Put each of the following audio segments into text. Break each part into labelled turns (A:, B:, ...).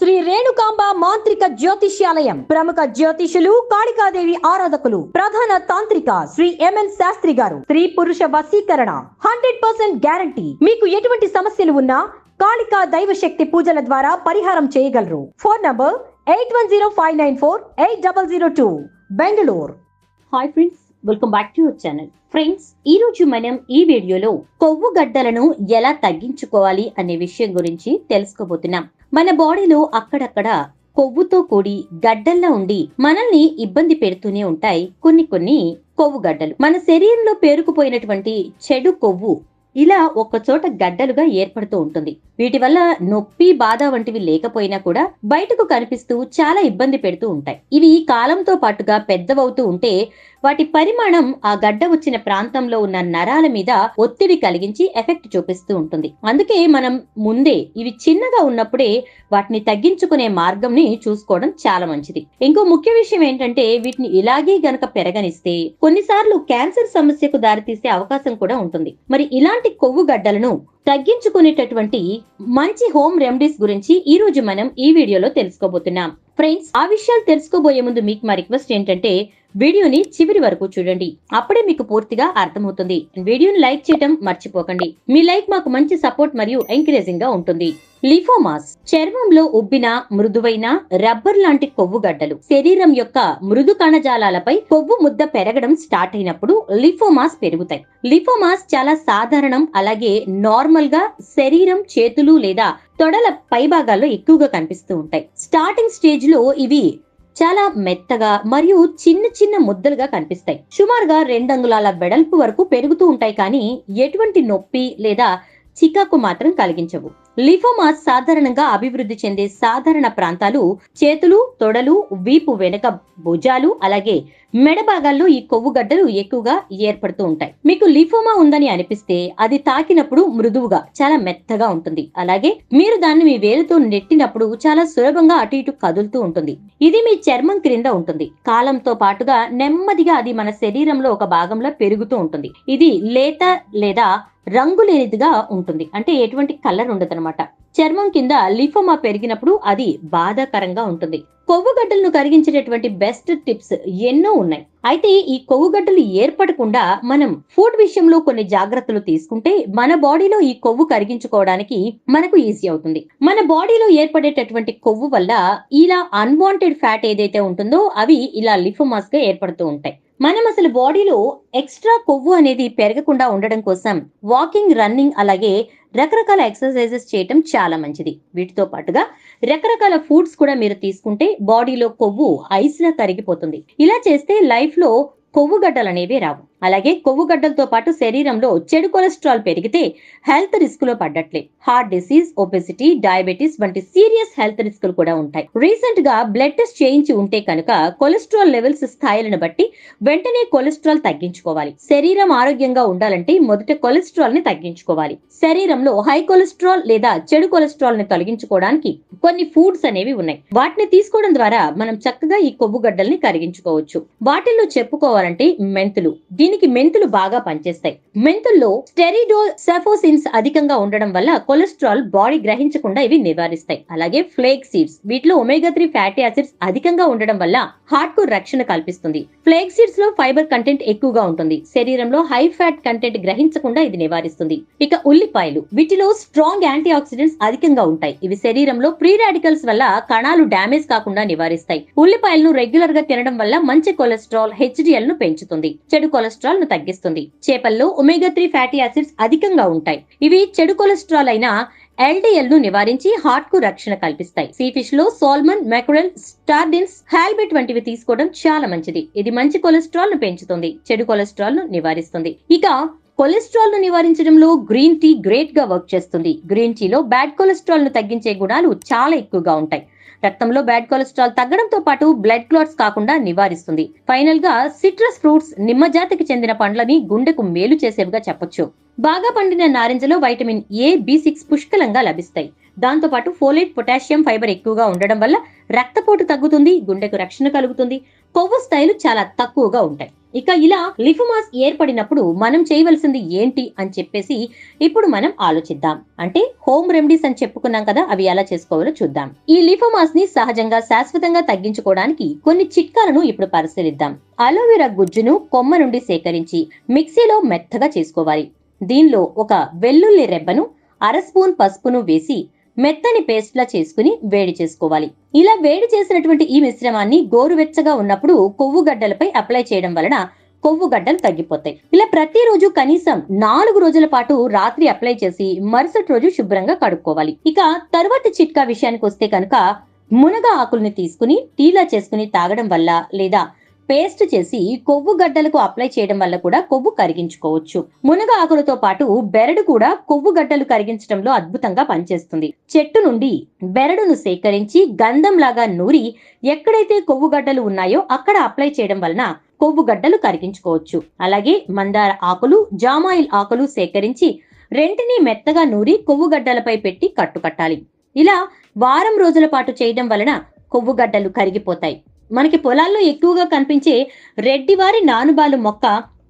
A: శ్రీ రేణుకాంబ మాంత్రిక జ్యోతిష్యాలయం. ప్రముఖ జ్యోతిషులు కాళికాదేవి ఆరాధకులు ప్రధాన తాంత్రిక శ్రీ ఎంఎన్ శాస్త్రి గారు. స్త్రీ పురుష వశీకరణ హండ్రెడ్ పర్సెంట్ గ్యారంటీ. మీకు ఎటువంటి సమస్యలు ఉన్నా కాళికా దైవశక్తి పూజల ద్వారా పరిహారం చేయగలరు. Phone number eight one zero five nine four eight double zero two Bengaluru.
B: Hi friends welcome back to your channel friends ఈ రోజు మనం ఈ వీడియోలో కొవ్వు గడ్డలను ఎలా తగ్గించుకోవాలి అనే విషయం గురించి తెలుసుకోబోతున్నాం. మన బాడీలో అక్కడక్కడ కొవ్వుతో కూడి గడ్డల్లా ఉండి మనల్ని ఇబ్బంది పెడుతూనే ఉంటాయి కొన్ని కొన్ని కొవ్వు గడ్డలు. మన శరీరంలో పేరుకుపోయినటువంటి చెడు కొవ్వు ఇలా ఒక్కచోట గడ్డలుగా ఏర్పడుతూ ఉంటుంది. వీటి వల్ల నొప్పి బాధ వంటివి లేకపోయినా కూడా బయటకు కనిపిస్తూ చాలా ఇబ్బంది పెడుతూ ఉంటాయి. ఇవి కాలంతో పాటుగా పెద్దవవుతూ ఉంటే వాటి పరిమాణం ఆ గడ్డ వచ్చిన ప్రాంతంలో ఉన్న నరాల మీద ఒత్తిడి కలిగించి ఎఫెక్ట్ చూపిస్తూ ఉంటుంది. అందుకే మనం ముందే ఇవి చిన్నగా ఉన్నప్పుడే వాటిని తగ్గించుకునే మార్గంని చూసుకోవడం చాలా మంచిది. ఇంకో ముఖ్య విషయం ఏంటంటే వీటిని ఇలాగే గనక పెరగనిస్తే కొన్నిసార్లు క్యాన్సర్ సమస్యకు దారితీసే అవకాశం కూడా ఉంటుంది. మరి ఇలాంటి కొవ్వు గడ్డలను తగ్గించుకునేటటువంటి మంచి హోమ్ రెమెడీస్ గురించి ఈ రోజు మనం ఈ వీడియోలో తెలుసుకోబోతున్నాం. ఫ్రెండ్స్ ఆ విషయాలు తెలుసుకోబోయే ముందు మీకు మా రిక్వెస్ట్ ఏంటంటే వీడియోని చివరి వరకు చూడండి. అప్పుడే మీకు పూర్తిగా అర్థమవుతుంది. వీడియోని లైక్ చేయడం మర్చిపోకండి. మీ లైక్ మాకు మంచి సపోర్ట్ మరియు ఎంకరేజింగ్గా ఉంటుంది. లిఫోమాస్ చర్మంలో ఉబ్బిన మృదువైన రబ్బర్ లాంటి కొవ్వు గడ్డలు. శరీరం యొక్క మృదు కణజాలాలపై కొవ్వు ముద్ద పెరగడం స్టార్ట్ అయినప్పుడు లిఫోమాస్ పెరుగుతాయి. లిఫోమాస్ చాలా సాధారణం అలాగే నార్మల్గా శరీరం చేతులు లేదా తొడల పైభాగాల్లో ఎక్కువగా కనిపిస్తూ ఉంటాయి. స్టార్టింగ్ స్టేజ్లో ఇవి చాలా మెత్తగా మరియు చిన్న చిన్న ముద్దలుగా కనిపిస్తాయి. సుమారుగా రెండు అంగుళాల వెడల్పు వరకు పెరుగుతూ ఉంటాయి కానీ ఎటువంటి నొప్పి లేదా చికాకు మాత్రం కలిగించవు. లిఫోమా సాధారణంగా అభివృద్ధి చెందే సాధారణ ప్రాంతాలు చేతులు తొడలు వీపు వెనుక భుజాలు అలాగే మెడ భాగాల్లో ఈ కొవ్వు గడ్డలు ఎక్కువగా ఏర్పడుతూ ఉంటాయి. మీకు లిఫోమా ఉందని అనిపిస్తే అది తాకినప్పుడు మృదువుగా చాలా మెత్తగా ఉంటుంది. అలాగే మీరు దాన్ని మీ వేలుతో నెట్టినప్పుడు చాలా సులభంగా అటు ఇటు కదులుతూ ఉంటుంది. ఇది మీ చర్మం క్రింద ఉంటుంది. కాలంతో పాటుగా నెమ్మదిగా అది మన శరీరంలో ఒక భాగంలో పెరుగుతూ ఉంటుంది. ఇది లేత లేదా రంగు లేనిదిగా ఉంటుంది. అంటే ఎటువంటి కలర్ ఉండదన్నమాట. చర్మం కింద లిఫోమా పెరిగినప్పుడు అది బాధాకరంగా ఉంటుంది. కొవ్వు గడ్డలను కరిగించేటటువంటి బెస్ట్ టిప్స్ ఎన్నో ఉన్నాయి. అయితే ఈ కొవ్వు గడ్డలు ఏర్పడకుండా మనం ఫుడ్ విషయంలో కొన్ని జాగ్రత్తలు తీసుకుంటే మన బాడీలో ఈ కొవ్వు కరిగించుకోవడానికి మనకు ఈజీ అవుతుంది. మన బాడీలో ఏర్పడేటటువంటి కొవ్వు వల్ల ఇలా అన్వాంటెడ్ ఫ్యాట్ ఏదైతే ఉంటుందో అవి ఇలా లిఫోమాస్గా ఏర్పడుతూ ఉంటాయి. మనం అసలు బాడీలో ఎక్స్ట్రా కొవ్వు అనేది పెరగకుండా ఉండడం కోసం వాకింగ్ రన్నింగ్ అలాగే రకరకాల ఎక్సర్సైజెస్ చేయటం చాలా మంచిది. వీటితో పాటుగా రకరకాల ఫుడ్స్ కూడా మీరు తీసుకుంటే బాడీలో కొవ్వు ఐస్ లా కరిగిపోతుంది. ఇలా చేస్తే లైఫ్లో కొవ్వు గడ్డలు అనేవి రావు. అలాగే కొవ్వు గడ్డలతో పాటు శరీరంలో చెడు కొలెస్ట్రాల్ పెరిగితే హెల్త్ రిస్క్లో పడ్డట్లే. హార్ట్ డిసీజ్ ఒబెసిటీ డయాబెటీస్ వంటి సీరియస్ హెల్త్ రిస్కులు కూడా ఉంటాయి. రీసెంట్గా బ్లడ్ టెస్ట్ చేయించి ఉంటే కనుక కొలెస్ట్రాల్ లెవెల్స్ స్థాయిలను బట్టి వెంటనే కొలెస్ట్రాల్ తగ్గించుకోవాలి. శరీరం ఆరోగ్యంగా ఉండాలంటే మొదట కొలెస్ట్రాల్ని తగ్గించుకోవాలి. శరీరంలో హై కొలెస్ట్రాల్ లేదా చెడు కొలెస్ట్రాల్ని తొలగించుకోవడానికి కొన్ని ఫుడ్స్ అనేవి ఉన్నాయి. వాటిని తీసుకోవడం ద్వారా మనం చక్కగా ఈ కొవ్వు గడ్డల్ని కరిగించుకోవచ్చు. వాటిల్లో చెప్పుకోవాలంటే మెంతులు దీనికి మెంతులు బాగా పనిచేస్తాయి. మెంతుల్లో స్టెరిడోల్ సెఫోసిన్స్ అధికంగా ఉండడం వల్ల కొలెస్ట్రాల్ బాడీ గ్రహించకుండా ఇవి నివారిస్తాయి. అలాగే ఫ్లేక్ సీడ్స్ వీటిలో ఒమేగా త్రీ ఫ్యాటీ యాసిడ్స్ అధికంగా ఉండడం వల్ల హార్ట్కు రక్షణ కల్పిస్తుంది. ఫ్లేక్ సీడ్స్లో ఫైబర్ కంటెంట్ ఎక్కువగా ఉంటుంది. శరీరంలో హై ఫ్యాట్ కంటెంట్ గ్రహించకుండా ఇది నివారిస్తుంది. ఇక ఉల్లిపాయలు వీటిలో స్ట్రాంగ్ యాంటీ ఆక్సిడెంట్స్ అధికంగా ఉంటాయి. ఇవి శరీరంలో ప్రీ రాడికల్స్ వల్ల కణాలు డ్యామేజ్ కాకుండా నివారిస్తాయి. ఉల్లిపాయలను రెగ్యులర్గా తినడం వల్ల మంచి కొలెస్ట్రాల్ హెచ్డిఎల్ను పెంచుతుంది. చెడు కొలెస్ట్రాల్ ను తగ్గిస్తుంది. చేపల్లో ఒమేగా త్రీ ఫ్యాటీ యాసిడ్స్ అధికంగా ఉంటాయి. ఇవి చెడు కొలెస్ట్రాల్ అయిన ఎల్డిఎల్ను నివారించి హార్ట్కు రక్షణ కల్పిస్తాయి. సీ ఫిష్లో సాల్మన్ మెక్రల్ స్టార్డిన్స్ హాల్బెట్ వంటివి తీసుకోవడం చాలా మంచిది. ఇది మంచి కొలెస్ట్రాల్ను పెంచుతుంది. చెడు కొలెస్ట్రాల్ను నివారిస్తుంది. ఇక కొలెస్ట్రాల్ను నివారించడంలో గ్రీన్ టీ గ్రేట్గా వర్క్ చేస్తుంది. గ్రీన్ టీలో బ్యాడ్ కొలెస్ట్రాల్ను తగ్గించే గుణాలు చాలా ఎక్కువగా ఉంటాయి. రక్తంలో బ్యాడ్ కొలెస్ట్రాల్ తగ్గడంతో పాటు బ్లడ్ క్లాట్స్ కాకుండా నివారిస్తుంది. ఫైనల్గా సిట్రస్ ఫ్రూట్స్ నిమ్మ జాతికి చెందిన పండ్లని గుండెకు మేలు చేసేవిగా చెప్పొచ్చు. బాగా పండిన నారింజలో వైటమిన్ ఏ బి సిక్స్ పుష్కలంగా లభిస్తాయి. దాంతోపాటు ఫోలేట్ పొటాషియం ఫైబర్ ఎక్కువగా ఉండడం వల్ల రక్తపోటు తగ్గుతుంది గుండెకు రక్షణ కలుగుతుంది. కొవ్వు స్థాయిలు చాలా తక్కువగా ఉంటాయి. ఇక ఇలా లిఫుమాస్ ఏర్పడినప్పుడు మనం చేయవలసింది ఏంటి అని చెప్పేసి ఇప్పుడు మనం ఆలోచిద్దాం. అంటే హోమ్ రెమెడీస్ అని చెప్పుకున్నాం కదా అవి ఎలా చేసుకోవాలో చూద్దాం. ఈ లిఫోమాస్ని సహజంగా శాశ్వతంగా తగ్గించుకోవడానికి కొన్ని చిట్కాలను ఇప్పుడు పరిశీలిద్దాం. అలోవెరా గుజ్జును కొమ్మ నుండి సేకరించి మిక్సీలో మెత్తగా చేసుకోవాలి. దీనిలో ఒక వెల్లుల్లి రెబ్బను అర స్పూన్ పసుపును వేసి మెత్తని పేస్ట్ లా చేసుకుని వేడి చేసుకోవాలి. ఇలా వేడి చేసినటువంటి ఈ మిశ్రమాన్ని గోరువెచ్చగా ఉన్నప్పుడు కొవ్వు గడ్డలపై అప్లై చేయడం వలన కొవ్వు గడ్డలు తగ్గిపోతాయి. ఇలా ప్రతిరోజు కనీసం నాలుగు రోజుల పాటు రాత్రి అప్లై చేసి మరుసటి రోజు శుభ్రంగా కడుక్కోవాలి. ఇక తరువాత చిట్కా విషయానికి వస్తే కనుక మునగ ఆకుల్ని తీసుకుని టీలా చేసుకుని తాగడం వల్ల లేదా పేస్ట్ చేసి కొవ్వు గడ్డలకు అప్లై చేయడం వల్ల కూడా కొవ్వు కరిగించుకోవచ్చు. మునగ ఆకులతో పాటు బెరడు కూడా కొవ్వు గడ్డలు కరిగించడంలో అద్భుతంగా పనిచేస్తుంది. చెట్టు నుండి బెరడును సేకరించి గంధం లాగా నూరి ఎక్కడైతే కొవ్వు గడ్డలు ఉన్నాయో అక్కడ అప్లై చేయడం వలన కొవ్వు గడ్డలు కరిగించుకోవచ్చు. అలాగే మందార ఆకులు జామాయిల్ ఆకులు సేకరించి రెంటిని మెత్తగా నూరి కొవ్వు గడ్డలపై పెట్టి కట్టుకట్టాలి. ఇలా వారం రోజుల పాటు చేయడం వలన కొవ్వు గడ్డలు కరిగిపోతాయి. మనకి పొలాల్లో ఎక్కువగా కనిపించే రెడ్డివారి నానుబాలు మొక్క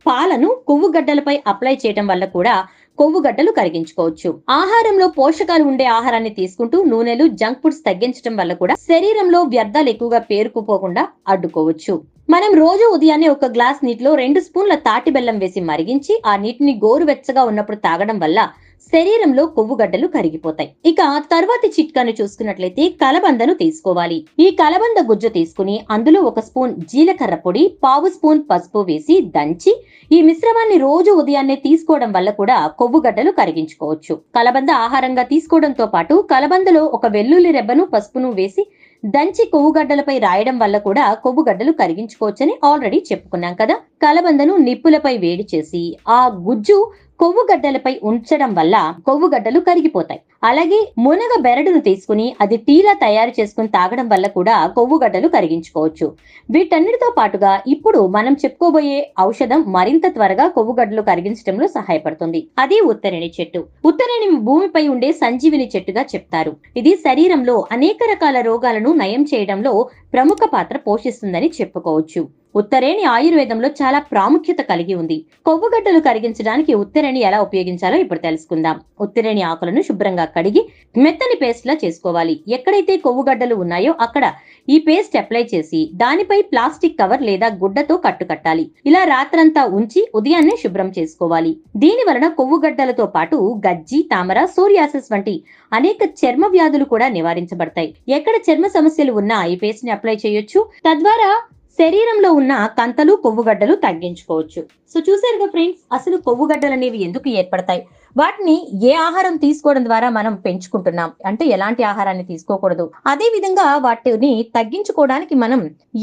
B: పాలను కొవ్వు గడ్డలపై అప్లై చేయడం వల్ల కూడా కొవ్వు గడ్డలు కరిగించుకోవచ్చు. ఆహారంలో పోషకాలు ఉండే ఆహారాన్ని తీసుకుంటూ నూనెలు జంక్ ఫుడ్స్ తగ్గించడం వల్ల కూడా శరీరంలో వ్యర్థాలు ఎక్కువగా పేరుకుపోకుండా అడ్డుకోవచ్చు. మనం రోజు ఉదయాన్నే ఒక గ్లాస్ నీటిలో రెండు స్పూన్ల తాటి బెల్లం వేసి మరిగించి ఆ నీటిని గోరువెచ్చగా ఉన్నప్పుడు తాగడం వల్ల శరీరంలో కొవ్వు గడ్డలు కరిగిపోతాయి. ఇక తర్వాతి చిట్కాను చూసుకున్నట్లయితే కలబందను తీసుకోవాలి. ఈ కలబంద గుజ్జు తీసుకుని అందులో ఒక స్పూన్ జీలకర్ర పొడి పావు స్పూన్ పసుపు వేసి దంచి ఈ మిశ్రమాన్ని రోజు ఉదయాన్నే తీసుకోవడం వల్ల కూడా కొవ్వు గడ్డలు కరిగించుకోవచ్చు. కలబంద ఆహారంగా తీసుకోవడంతో పాటు కలబందలో ఒక వెల్లుల్లి రెబ్బను పసుపును వేసి దంచి కొవ్వు గడ్డలపై రాయడం వల్ల కూడా కొవ్వు గడ్డలు కరిగించుకోవచ్చని ఆల్రెడీ చెప్పుకున్నాం కదా. కలబందను నిప్పులపై వేడి చేసి ఆ గుజ్జు కొవ్వు గడ్డలపై ఉంచడం వల్ల కొవ్వు గడ్డలు కరిగిపోతాయి. అలాగే మునగ బెరడును తీసుకుని అది టీలా తయారు చేసుకుని తాగడం వల్ల కూడా కొవ్వు గడ్డలు కరిగించుకోవచ్చు. వీటన్నిటితో పాటుగా ఇప్పుడు మనం చెప్పుకోబోయే ఔషధం మరింత త్వరగా కొవ్వు గడ్డలు కరిగించడంలో సహాయపడుతుంది. అది ఉత్తరేణి చెట్టు. ఉత్తరేణి భూమిపై ఉండే సంజీవిని చెట్టుగా చెప్తారు. ఇది శరీరంలో అనేక రకాల రోగాలను నయం చేయడంలో ప్రముఖ పాత్ర పోషిస్తుందని చెప్పుకోవచ్చు. ఉత్తరేణి ఆయుర్వేదంలో చాలా ప్రాముఖ్యత కలిగి ఉంది. కొవ్వుగడ్డలు కరిగించడానికి ఉత్తరేణి ఎలా ఉపయోగించాలో ఇప్పుడు తెలుసుకుందాం. ఉత్తరేణి ఆకులను శుభ్రంగా కడిగి మెత్తని పేస్ట్ లా చేసుకోవాలి. ఎక్కడైతే కొవ్వుగడ్డలు ఉన్నాయో అక్కడ ఈ పేస్ట్ అప్లై చేసి దానిపై ప్లాస్టిక్ కవర్ లేదా గుడ్డతో కట్టుకట్టాలి. ఇలా రాత్రంతా ఉంచి ఉదయాన్నే శుభ్రం చేసుకోవాలి. దీని వలన కొవ్వుగడ్డలతో పాటు గజ్జి తామర సోరియాసిస్ వంటి అనేక చర్మ వ్యాధులు కూడా నివారించబడతాయి. ఎక్కడ చర్మ సమస్యలు ఉన్నా ఈ పేస్ట్ని అప్లై చేయొచ్చు. తద్వారా శరీరంలో ఉన్న కంతలు కొవ్వుగడ్డలు తగ్గించుకోవచ్చు. సో చూసారుగా ఫ్రెండ్స్ అసలు కొవ్వుగడ్డలు అనేవి ఎందుకు ఏర్పడతాయి? వాటిని ఏ ఆహారం తీసుకోవడం ద్వారా మనం పెంచుకుంటున్నాం? అంటే ఎలాంటి ఆహారాన్ని తీసుకోకూడదు? అదే విధంగా వాటిని తగ్గించుకోవడానికి మనం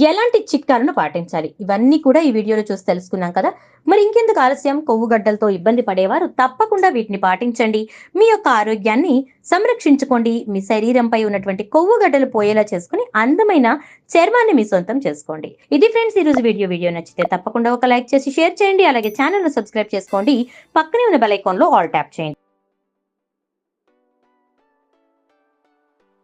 B: ఎలాంటి చిట్కాలను పాటించాలి? ఇవన్నీ కూడా ఈ వీడియోలో చూసి తెలుసుకున్నాం కదా. మరి ఇంకెందుకు ఆలస్యం? కొవ్వుగడ్డలతో ఇబ్బంది పడేవారు? తప్పకుండా వీటిని పాటించండి. మీ యొక్క ఆరోగ్యాన్ని సంరక్షించుకోండి. మీ శరీరంపై ఉన్నటువంటి కొవ్వు గడ్డలు పోయేలా చేసుకుని అందమైన చర్మాన్ని మీ సొంతం చేసుకోండి. ఇది ఫ్రెండ్స్ ఈ రోజు వీడియో. వీడియో నచ్చితే తప్పకుండా ఒక లైక్ చేసి షేర్ చేయండి. అలాగే ఛానల్ను సబ్స్క్రైబ్ చేసుకోండి. పక్కనే ఉన్న బెల్ ఐకాన్లో ఆల్ ట్యాప్ చేయండి.